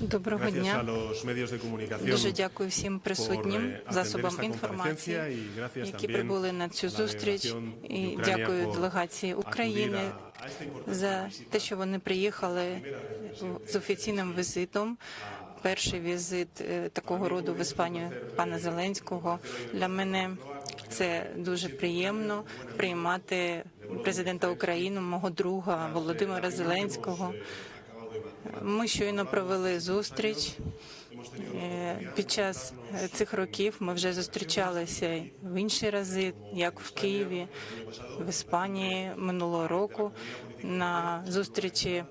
Доброго дня. Дуже дякую всім присутнім eh, засобам інформації, які прибули на цю зустріч. І дякую делегації України за те, що вони приїхали з офіційним візитом. Перший візит е, такого роду в Іспанію пана Зеленського. Для мене це дуже приємно приймати президента України, мого друга Володимира Зеленського. Ми щойно провели зустріч. Е, Під час цих років ми вже зустрічалися в інші рази, як в Києві, в Іспанії минулого року на зустрічі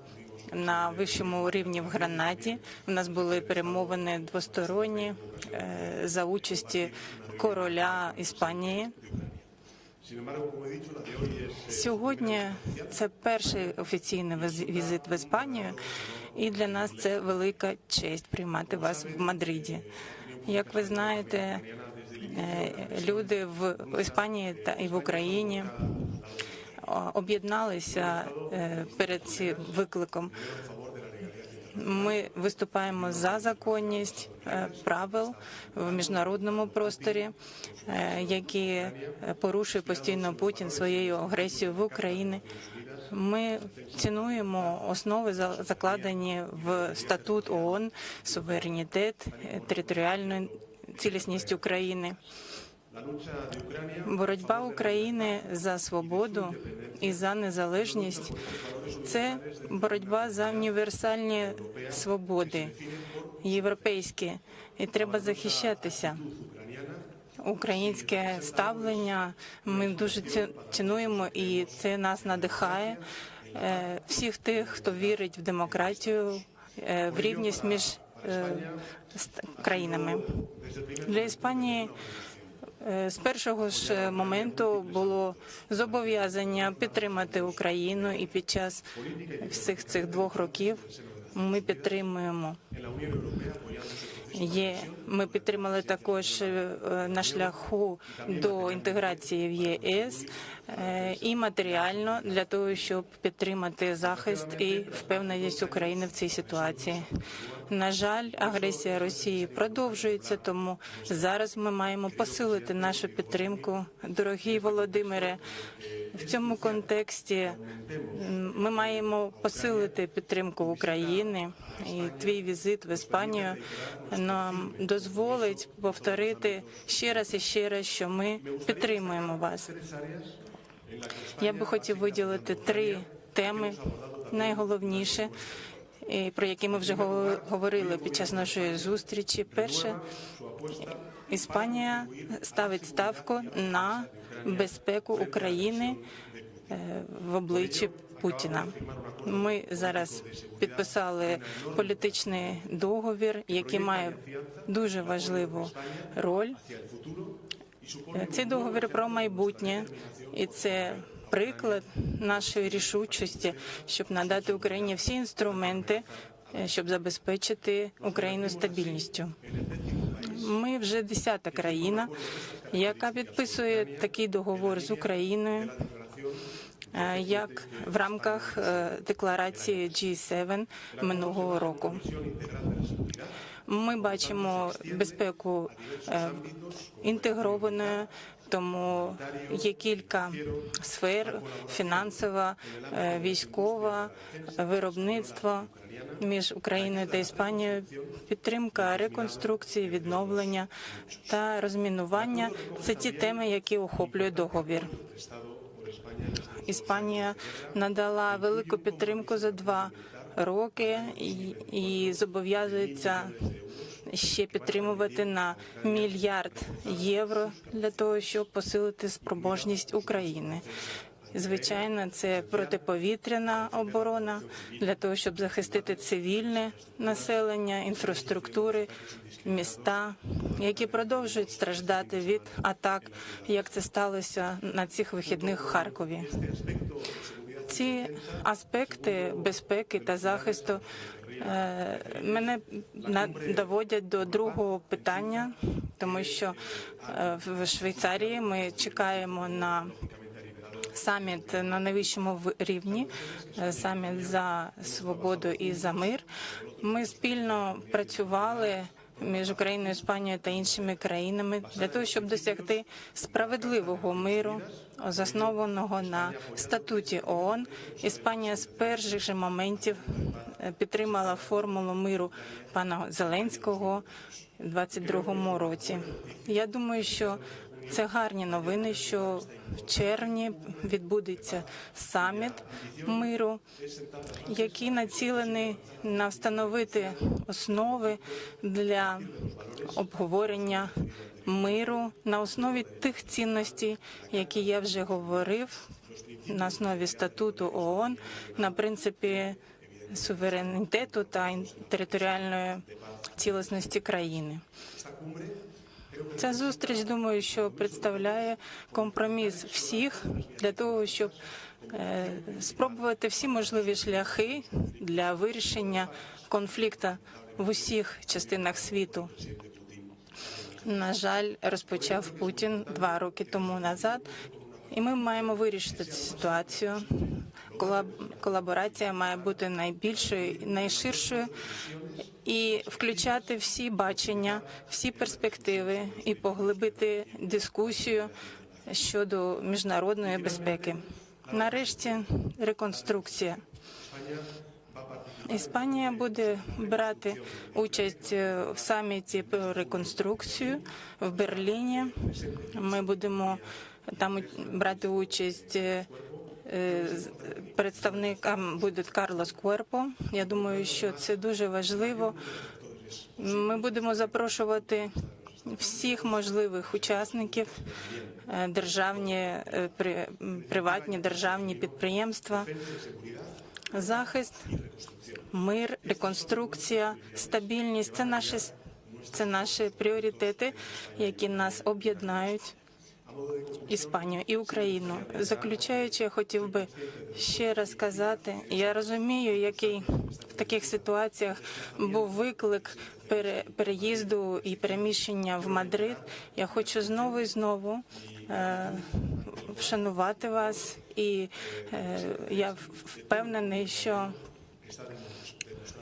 на вищому рівні в Гранаді. У нас були перемовини двосторонні е, за участі короля Іспанії. Сьогодні це перший офіційний віз- візит в Іспанію, і для нас це велика честь приймати вас в Мадриді. Як ви знаєте, е, люди в Іспанії та і в Україні об'єдналися е, перед цим викликом. Ми виступаємо за законність е, правил в міжнародному просторі, е, які е, порушує постійно Путін своєю агресією в Україні. Ми цінуємо основи за- закладені в статут ООН, суверенітет, територіальну цілісність України. Боротьба України за свободу і за незалежність це боротьба за універсальні свободи, європейські, і треба захищатися. Українське ставлення ми дуже цінуємо, і це нас надихає. Е, Всіх тих, хто вірить в демократію, е, в рівність між е, країнами для Іспанії. З першого ж моменту було зобов'язання підтримати Україну, і під час всіх цих двох років ми підтримуємо. Є. Ми підтримали також е, на шляху до інтеграції в ЄС і матеріально для того, щоб підтримати захист і впевненість України в цій ситуації. На жаль, агресія Росії продовжується, тому зараз ми маємо посилити нашу підтримку. Дорогий Володимире, в цьому контексті ми маємо посилити підтримку України, і твій візит в Іспанію нам дозволить повторити ще раз і ще раз, що ми підтримуємо вас. Я би хотів виділити три теми найголовніше, про які ми вже говорили під час нашої зустрічі. Перше, Іспанія ставить ставку на безпеку України е, в обличчі Путіна. Ми зараз підписали політичний договір, який має дуже важливу роль. Е, Цей договір про майбутнє, і це приклад нашої рішучості, щоб надати Україні всі інструменти, е, щоб забезпечити Україну стабільністю. Ми вже десята країна, яка підписує такий договор з Україною. е, Як в рамках е, декларації G7 минулого року ми бачимо безпеку інтегрованою, тому є кілька сфер: фінансова, е, військова, виробництво між Україною та Іспанією, підтримка реконструкції, відновлення та розмінування це ті теми, які охоплює договір. Іспанія надала велику підтримку за два роки і, і зобов'язується ще підтримувати на мільярд євро для того, щоб посилити спроможність України. Звичайно, це протиповітряна оборона для того, щоб захистити цивільне населення, інфраструктури, міста, які продовжують страждати від атак, як це сталося на цих вихідних в Харкові. Ці аспекти безпеки та захисту мене на- доводять до другого питання, тому що е, в Швейцарії ми чекаємо на саміт на найвищому рівні, е, саміт за свободу і за мир. Ми спільно працювали між Україною, Іспанією та іншими країнами для того, щоб досягти справедливого миру, заснованого на статуті ООН. Іспанія з перших же моментів е, підтримала формулу миру пана Зеленського у 22-му році. Я думаю, що це гарні новини, що в червні відбудеться саміт миру, який націлений на встановити основи для обговорення миру на основі тих цінностей, які я вже говорив, на основі статуту ООН, на принципі суверенітету та територіальної цілісності країни. Ця зустріч, думаю, що представляє компроміс всіх для того, щоб е, спробувати всі можливі шляхи для вирішення конфлікту в усіх частинах світу. На жаль, розпочав Путін два роки тому назад, і ми маємо вирішити цю ситуацію. Колаб- Колаборація має бути найбільшою, найширшою і включати всі бачення, всі перспективи і поглибити дискусію щодо міжнародної безпеки. Нарешті реконструкція. Іспанія буде брати участь е, в саміті про реконструкцію в Берліні. Ми будемо там брати участь. е, е, Представникам буде Карлос Куерпо. Я думаю, що це дуже важливо. Ми будемо запрошувати всіх можливих учасників, державні, при- приватні державні підприємства. Захист, мир, реконструкція, стабільність це наші це наші пріоритети, які нас об'єднають. Іспанію і Україну. Заключаючи, я хотів би ще раз сказати, я розумію, який в таких ситуаціях був виклик пере- переїзду і переміщення в Мадрид. Я хочу знову і знову е, вшанувати вас, і е, я впевнений, що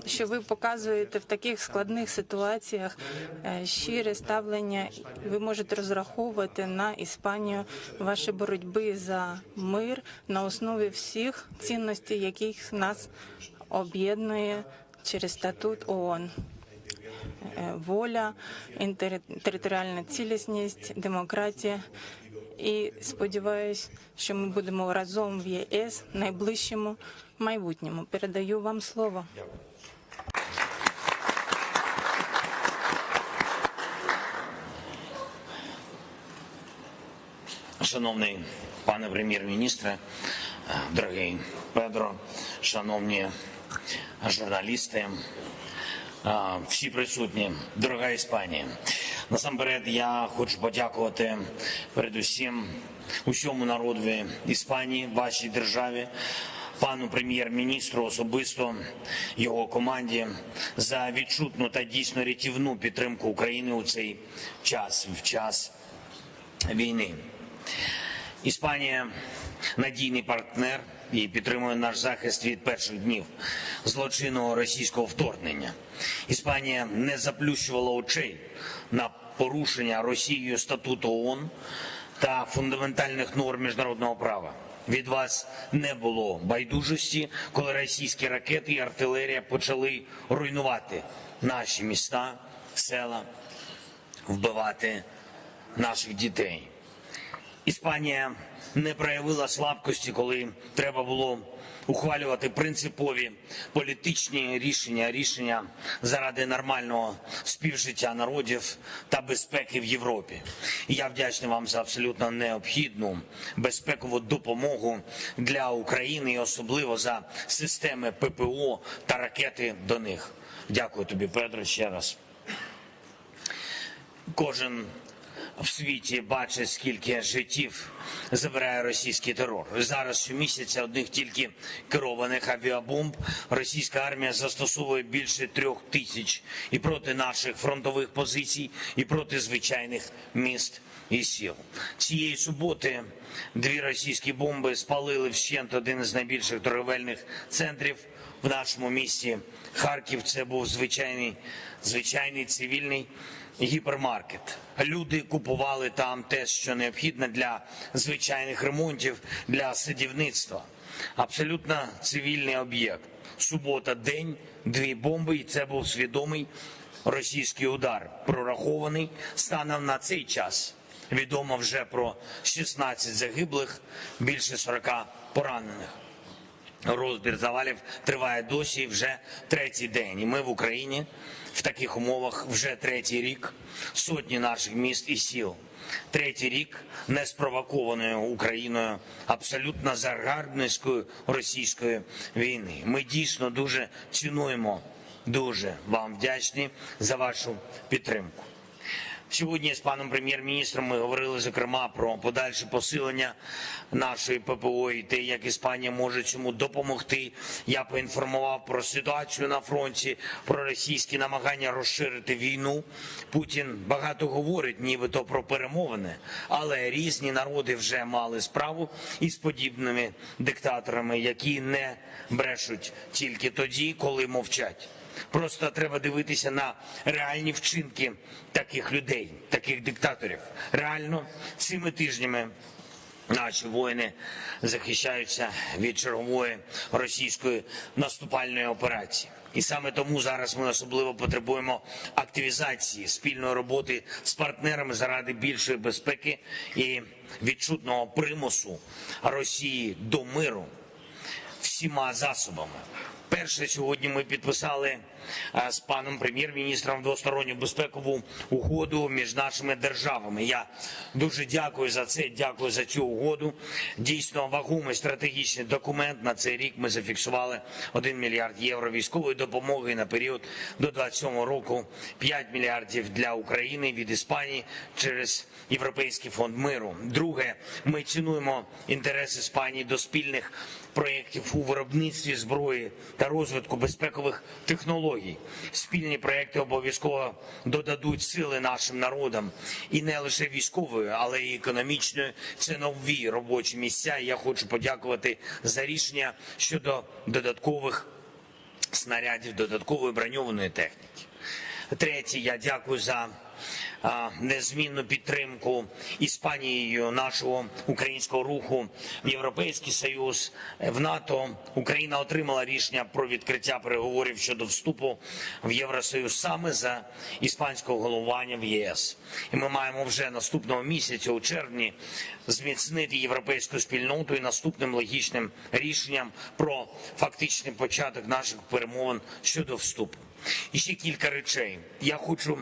що ви показуєте в таких складних ситуаціях е, щире ставлення. Ви можете розраховувати на Іспанію ваші боротьби за мир на основі всіх цінностей, яких нас об'єднує через статут ООН. Е, Воля, територіальна цілісність, демократія. І сподіваюся, що ми будемо разом в ЄС в найближчому майбутньому. Передаю вам слово. Шановний пане прем'єр-міністре, е, дорогий Педро, шановні журналісти, е, всі присутні, дорога Іспанія. Насамперед, я хочу подякувати передусім усьому народові Іспанії, вашій державі, пану прем'єр-міністру особисто його команді за відчутну та дійсно рятівну підтримку України у цей час, в час війни. Іспанія надійний партнер і підтримує наш захист від перших днів злочинного російського вторгнення. Іспанія не заплющувала очей на порушення Росією статуту ООН та фундаментальних норм міжнародного права. Від вас не було байдужості, коли російські ракети і артилерія почали руйнувати наші міста, села, вбивати наших дітей. Іспанія не проявила слабкості, коли треба було ухвалювати принципові політичні рішення, рішення заради нормального співжиття народів та безпеки в Європі. І я вдячний вам за абсолютно необхідну безпекову допомогу для України і особливо за системи ППО та ракети до них. Дякую тобі, Петро, ще раз. Кожен в світі бачить, скільки життів забирає російський терор. Зараз щомісяця одних тільки керованих авіабомб російська армія застосовує більше трьох тисяч і проти наших фронтових позицій, і проти звичайних міст і сіл. Цієї суботи дві російські бомби спалили вщент один із найбільших торговельних центрів в нашому місті. Харків це був звичайний, звичайний цивільний гіпермаркет. Люди купували там те, що необхідне для звичайних ремонтів, для садівництва. Абсолютно цивільний об'єкт. Субота, день, дві бомби, і це був свідомий російський удар, прорахований станом на цей час. Відомо вже про 16 загиблих, більше 40 поранених. Розбір завалів триває досі вже третій день. І ми в Україні в таких умовах вже третій рік. Сотні наших міст і сіл. Третій рік неспровокованою Україною абсолютно загарбницькою російської війни. Ми дійсно дуже цінуємо, дуже вам вдячні за вашу підтримку. Сьогодні з паном прем'єр-міністром ми говорили зокрема про подальше посилення нашої ППО і те, як Іспанія може цьому допомогти. Я поінформував про ситуацію на фронті, про російські намагання розширити війну. Путін багато говорить, нібито про перемовини, але різні народи вже мали справу із подібними диктаторами, які не брешуть тільки тоді, коли мовчать. Просто треба дивитися на реальні вчинки таких людей, таких диктаторів. Реально цими тижнями наші воїни захищаються від чергової російської наступальної операції. І саме тому зараз ми особливо потребуємо активізації спільної роботи з партнерами заради більшої безпеки і відчутного примусу Росії до миру всіма засобами. Перше сьогодні ми підписали е, з паном прем'єр-міністром двосторонню безпекову угоду між нашими державами. Я дуже дякую за це. Дякую за цю угоду. Дійсно вагомий стратегічний документ. На цей рік ми зафіксували 1 мільярд євро військової допомоги на період до 27 року. 5 мільярдів для України від Іспанії через Європейський фонд миру. Друге, ми цінуємо інтерес Іспанії до спільних проєктів у виробництві зброї та розвитку безпекових технологій. Спільні проєкти обов'язково додадуть сили нашим народам і не лише військової, але й економічної. Це нові робочі місця. Я хочу подякувати за рішення щодо додаткових снарядів, додаткової броньованої техніки. Третє, я дякую за незмінну підтримку Іспанією нашого українського руху в Європейський Союз в НАТО. Україна отримала рішення про відкриття переговорів щодо вступу в Євросоюз саме за іспанського головування в ЄС. І ми маємо вже наступного місяця у червні зміцнити європейську спільноту і наступним логічним рішенням про фактичний початок наших перемовин щодо вступу. І ще кілька речей. Я хочу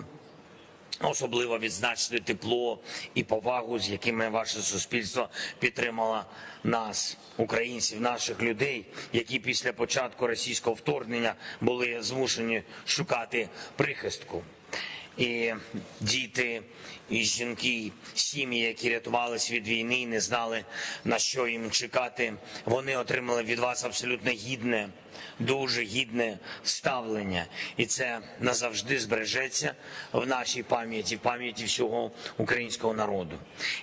особливо відзначити тепло і повагу, з якими ваше суспільство підтримало нас, українців, наших людей, які після початку російського вторгнення були змушені шукати прихистку. І діти, і жінки, сім'ї, які рятувалися від війни, не знали на що їм чекати. Вони отримали від вас абсолютно гідне, дуже гідне ставлення, і це назавжди збережеться в нашій пам'яті, в пам'яті всього українського народу.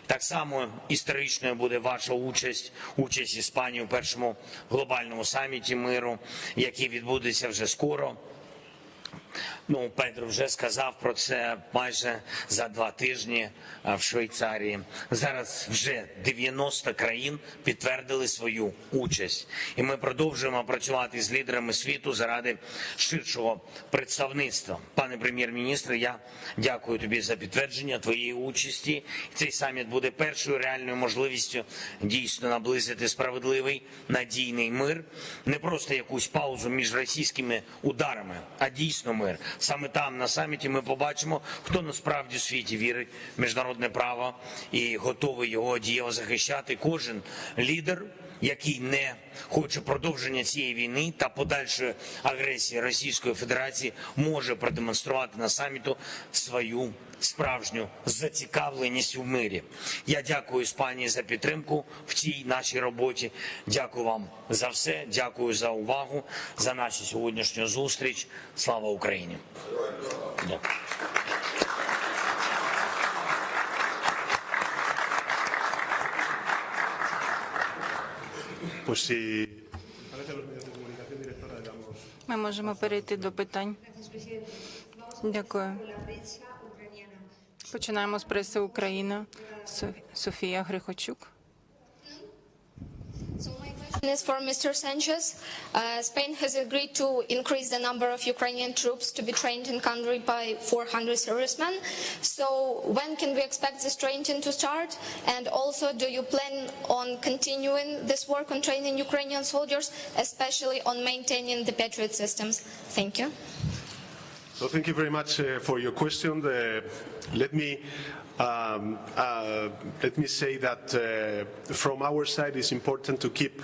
Так само історичною буде ваша участь, участь Іспанії у першому глобальному саміті миру, який відбудеться вже скоро. Ну, Петро вже сказав про це майже за два тижні в Швейцарії. Зараз вже 90 країн підтвердили свою участь, і ми продовжуємо працювати з лідерами світу заради ширшого представництва. Пане прем'єр-міністре, я дякую тобі за підтвердження твоєї участі. Цей саміт буде першою реальною можливістю дійсно наблизити справедливий надійний мир, не просто якусь паузу між російськими ударами, а дійсно мир. Саме там на саміті ми побачимо, хто насправді в світі вірить в міжнародне право і готовий його дієво захищати. Кожен лідер, який не хоче продовження цієї війни та подальшої агресії Російської Федерації, може продемонструвати на саміту свою справжню зацікавленість у мирі. Я дякую Іспанії за підтримку в цій нашій роботі. Дякую вам за все. Дякую за увагу, за нашу сьогоднішню зустріч. Слава Україні! Дякую. Le si Ми можемо перейти до питань. Дякую. Починаємо з преси України. Со- Софія Грихочук. Is for Mr. Sanchez. Uh, Spain has agreed to increase the number of Ukrainian troops to be trained in country by 400 servicemen. So when can we expect this training to start? And also, do you plan on continuing this work on training Ukrainian soldiers, especially on maintaining the Patriot systems? Thank you. So thank you very much uh, for your question. Uh, let me um, uh, let me say that uh, from our side, it's important to keep.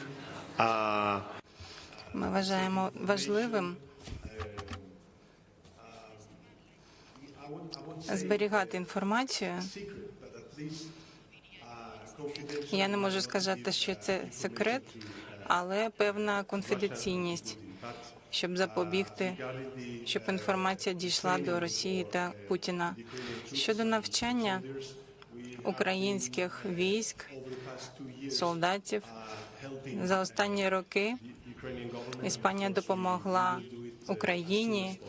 Ми вважаємо важливим зберігати інформацію. Я не можу сказати, що це секрет, але певна конфіденційність, щоб запобігти, щоб інформація дійшла до Росії та Путіна. Щодо навчання українських військ, солдатів за останні роки Іспанія допомогла Україні,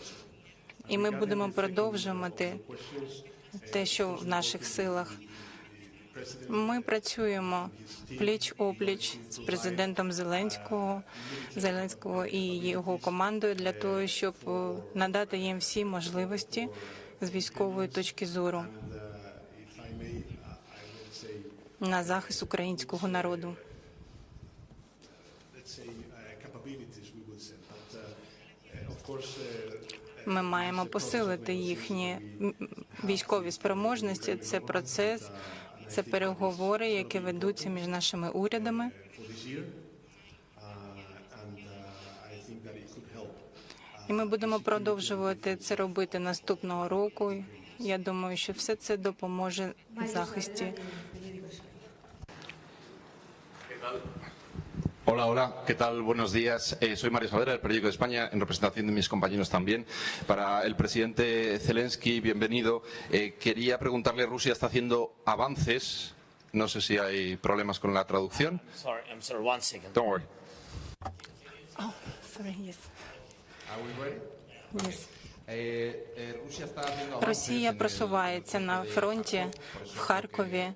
і ми будемо продовжувати те, що в наших силах. Ми працюємо пліч опліч з президентом Зеленського, Зеленського і його командою для того, щоб надати їм всі можливості з військової точки зору на захист українського народу. Ми маємо посилити їхні військові спроможності. Це процес, це переговори, які ведуться між нашими урядами. І ми будемо продовжувати це робити наступного року. Я думаю, що все це допоможе в захисті. Hola, hola, ¿qué tal? Buenos días. Eh, soy Mario Savera, del Periódico de España, en representación de mis compañeros también. Para el presidente Zelensky, bienvenido. Eh, quería preguntarle, Rusia está haciendo avances. No sé si hay problemas con la traducción. Sorry, I'm sorry, one second. Don't worry. Sorry, yes. Yes. Rusia está haciendo avances Росія en el- просувається на фронті в Харкові.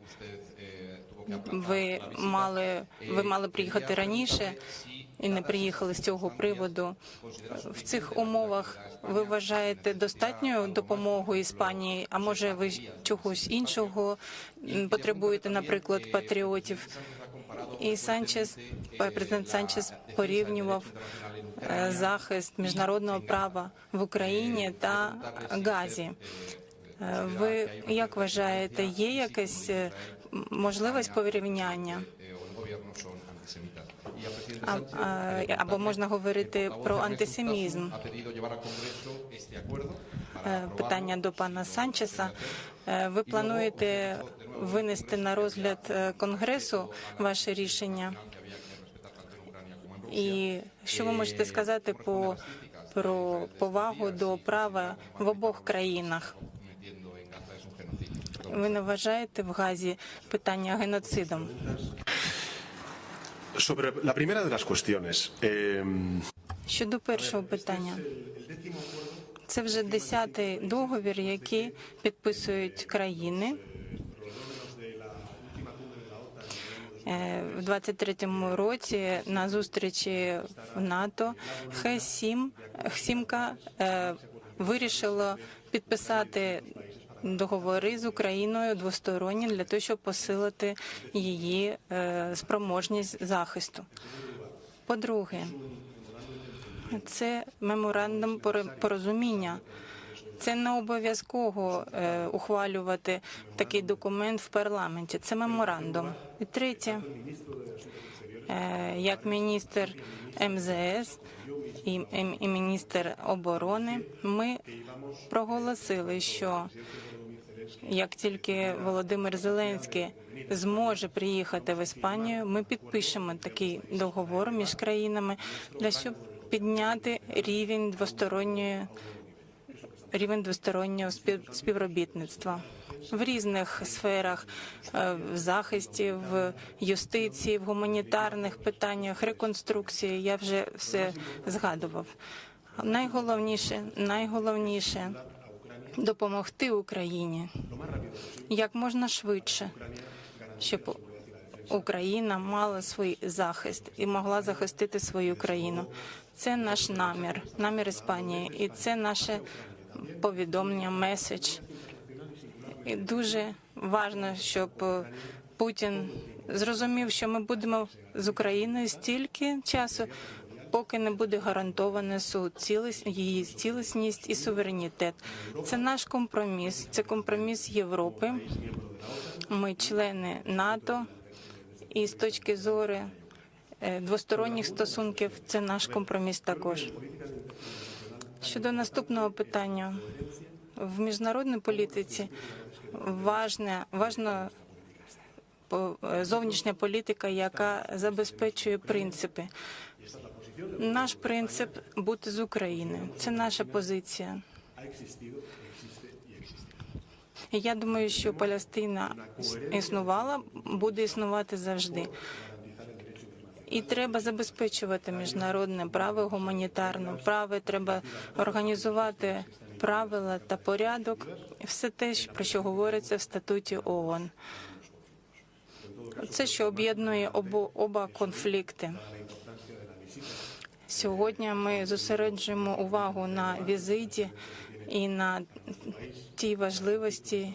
Ви мали ви мали приїхати раніше і не приїхали з цього приводу. В цих умовах ви вважаєте достатньою допомогу Іспанії? А може ви чогось іншого потребуєте, наприклад, патріотів? І Санчес, президент Санчес порівнював е, захист міжнародного права в Україні та Газі. Е, Ви як вважаєте, є якась е, м- можливість порівняння? Або можна говорити про антисемізм? Е, Питання до пана Санчеса. Е, Ви плануєте винести на розгляд е, конгресу ваше рішення? І що ви можете сказати по про повагу до права в обох країнах? Ви не вважаєте в Газі питання геноцидом? Sobre la primera de las cuestiones, eh, Щодо першого питання, це вже десятий договір, який підписують країни. Е, В 23-му році на зустрічі в НАТО Х-7 Х-7 е, вирішило підписати договори з Україною двосторонні для того, щоб посилити її е, спроможність захисту. По-друге, це меморандум поро- порозуміння. Це не обов'язково е, ухвалювати такий документ в парламенті. Це меморандум. І третє, як міністр МЗС і, і, міністр оборони, ми проголосили, що як тільки Володимир Зеленський зможе приїхати в Іспанію, ми підпишемо такий договор між країнами для щоб підняти рівень двосторонньої рівень двостороннього спів- співробітництва. В різних сферах е, в захисті, в юстиції, в гуманітарних питаннях, реконструкції. Я вже все згадував. Найголовніше, найголовніше допомогти Україні як можна швидше, щоб Україна мала свій захист і могла захистити свою країну. Це наш намір, намір Іспанії, і це наше повідомлення, меседж. І дуже важливо, щоб е, Путін зрозумів, що ми будемо з Україною стільки часу, поки не буде гарантована суд, її цілісність і суверенітет. Це наш компроміс, це компроміс Європи. Ми члени НАТО, і з точки зору е, двосторонніх стосунків це наш компроміс також. Щодо наступного питання в міжнародній політиці важне, важно по- е, зовнішня політика, яка забезпечує принципи. Наш принцип бути з України. Це наша позиція. Я думаю, що Палестина існувала, буде існувати завжди. І треба забезпечувати міжнародне право, гуманітарне право. Треба організувати правила та порядок. Все те, про що говориться в статуті ООН. Це що об'єднує оба конфлікти. Сьогодні ми зосереджуємо увагу на візиті і на тій важливості,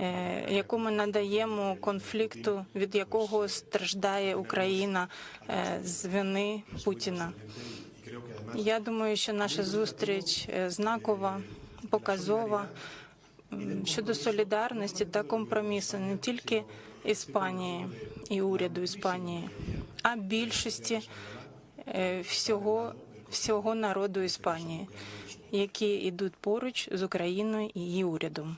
е, яку ми надаємо конфлікту, від якого страждає Україна е, з вини Путіна. Я думаю, що наша зустріч е, знакова, показова щодо солідарності та компромісу не тільки Іспанії і уряду Іспанії, а більшості е, всього, всього народу Іспанії, які йдуть поруч з Україною і її урядом.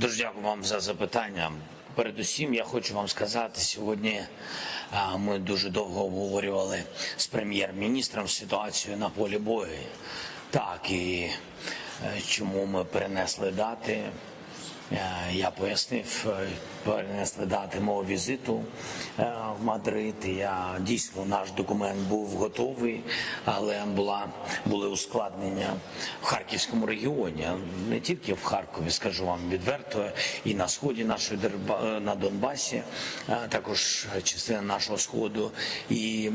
Дуже дякую вам за запитання. Передусім, я хочу вам сказати, сьогодні ми дуже довго обговорювали з прем'єр-міністром ситуацію на полі бою. Так, і е, чому ми перенесли дати. Е, Я пояснив, е, перенесли дати мого візиту е, в Мадрид. Я дійсно наш документ був готовий, але була були ускладнення в харківському регіоні, не тільки в Харкові, скажу вам відверто, і на сході нашої на Донбасі, також частина нашого сходу. І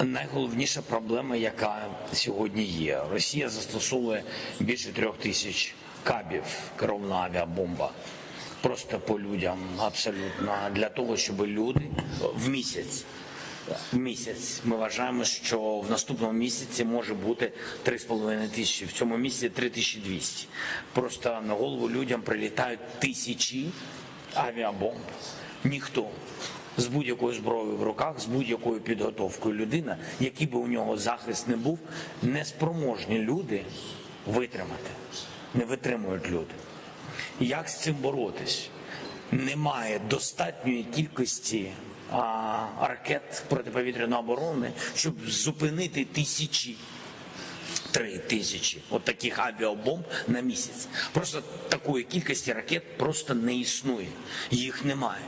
найголовніша проблема, яка сьогодні є, Росія застосовує більше трьох тисяч кабів керована авіабомба. Просто по людям абсолютно для того, щоб люди в місяць. В місяць ми вважаємо, що в наступному місяці може бути 3,5 тисячі. В цьому місяці 3200. Просто на голову людям прилітають тисячі авіабомб. Ніхто з будь-якою зброєю в руках, з будь-якою підготовкою людина, який би у нього захист не був, неспроможні люди витримати. Не витримують люди. Як з цим боротись? Немає достатньої кількості а, ракет протиповітряної оборони, щоб зупинити тисячі три тисячі от таких авіабомб на місяць. Просто такої кількості ракет просто не існує. Їх немає.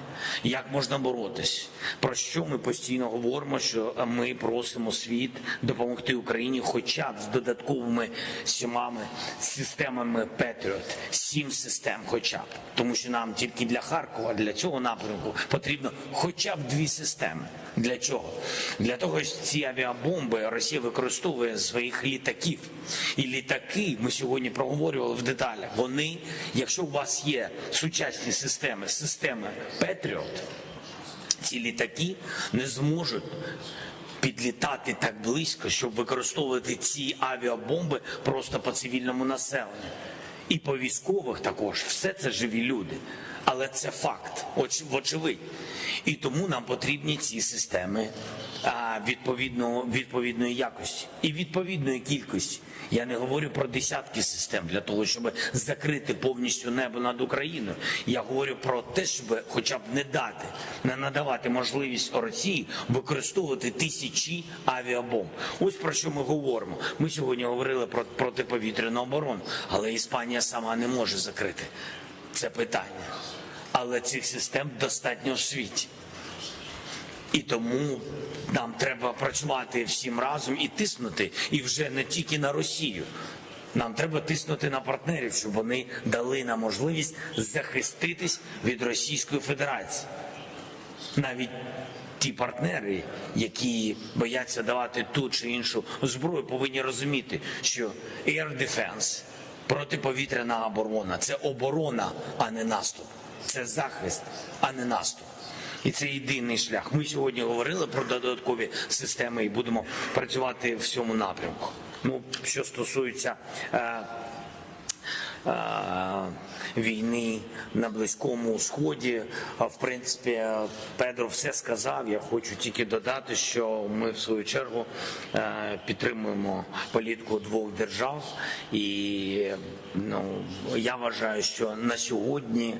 Як можна боротись? Про що ми постійно говоримо? Що ми просимо світ допомогти Україні, хоча б з додатковими сімами системами Patriot, сім систем, хоча б тому, що нам тільки для Харкова, для цього напрямку потрібно хоча б дві системи. Для чого? Для того, що ці авіабомби Росія використовує своїх літаків. І літаки, ми сьогодні проговорювали в деталях. Вони, якщо у вас є сучасні системи, системи Patriot, ці літаки не зможуть підлітати так близько, щоб використовувати ці авіабомби просто по цивільному населенню. І по військових також все це живі люди. Але це факт, оч- вочевидь. І тому нам потрібні ці системи відповідно, відповідної якості і відповідної кількості. Я не говорю про десятки систем для того, щоб закрити повністю небо над Україною. Я говорю про те, щоб хоча б не дати, не надавати можливість Росії використовувати тисячі авіабомб. Ось про що ми говоримо. Ми сьогодні говорили про протиповітряну оборону, але Іспанія сама не може закрити це питання. Але цих систем достатньо в світі. І тому нам треба працювати всім разом і тиснути, і вже не тільки на Росію. Нам треба тиснути на партнерів, щоб вони дали нам можливість захиститись від Російської Федерації. Навіть ті партнери, які бояться давати ту чи іншу зброю, повинні розуміти, що air defense, протиповітряна оборона це оборона, а не наступ. Це захист, а не наступ. І це єдиний шлях. Ми сьогодні говорили про додаткові системи і будемо працювати в цьому напрямку. Ну, що стосується е, е, війни на Близькому Сході. В принципі, Педро все сказав. Я хочу тільки додати, що ми в свою чергу е, підтримуємо політику двох держав, і ну я вважаю, що на сьогодні.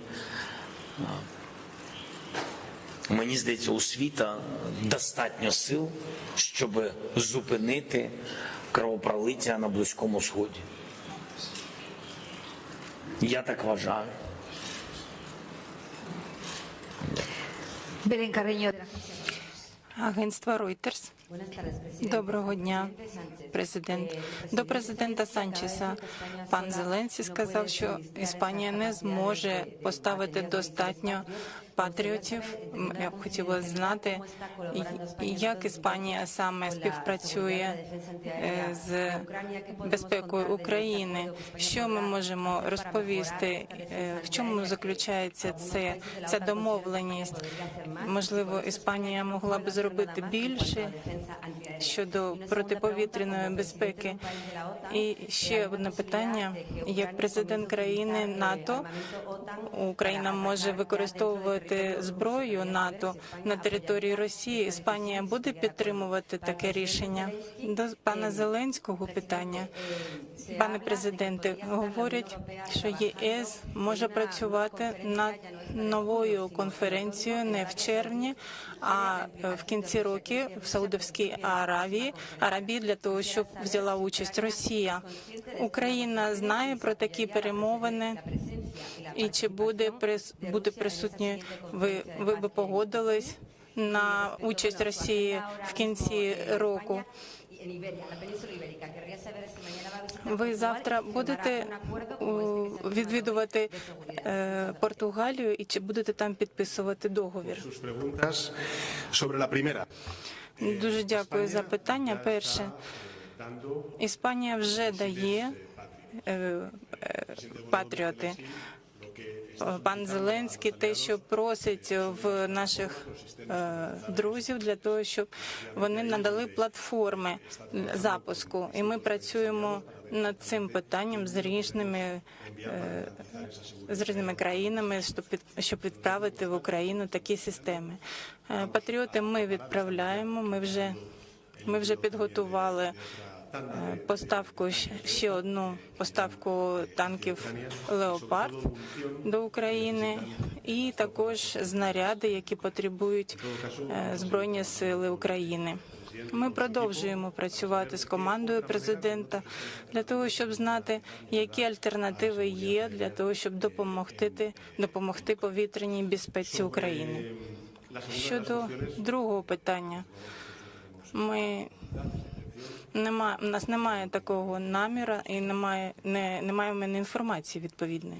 Мені здається, у світа достатньо сил, щоб зупинити кровопролиття на Близькому Сході. Я так вважаю. Belén Carreño Агентство Reuters. Доброго дня, президент. До президента Санчеса пан Зеленський сказав, що Іспанія не зможе поставити достатньо патріотів. Я б хотіла знати, як Іспанія саме співпрацює е, з безпекою України. Що ми можемо розповісти? е, В чому заключається це ця домовленість? Можливо, Іспанія могла б зробити більше щодо протиповітряної безпеки. І ще одне питання: як президент країни НАТО, Україна може використовувати зброю НАТО на території Росії. Іспанія буде підтримувати таке рішення? До пана Зеленського питання. Пане президенте, говорять, що ЄС може працювати над новою конференцією не в червні, а е, в кінці року в Саудовській Аравії Арабії для того, щоб взяла участь Росія. Україна знає про такі перемовини. І чи буде прис буде присутні? Ви ви би погодились на участь Росії в кінці року? Ви завтра будете se відвідувати е, Португалію і чи будете там підписувати договір? Дуже дякую за питання. Перше, Іспанія вже дає е, е, патріоти. Пан Зеленський те, що просить в наших е, друзів для того, щоб вони надали платформи запуску, і ми працюємо над цим питанням з різними е, з різними країнами, щоб від, відправити в Україну такі системи. Е, Патріоти ми відправляємо. Ми вже ми вже підготували поставку ще одну поставку танків Леопард до України, і також знаряди, які потребують е, збройні сили України. Ми продовжуємо працювати з командою президента для того, щоб знати, які альтернативи є для того, щоб допомогти допомогти повітряній безпеці України. Щодо другого питання, ми немає, у нас немає такого наміра і немає не, немає в мене інформації відповідної.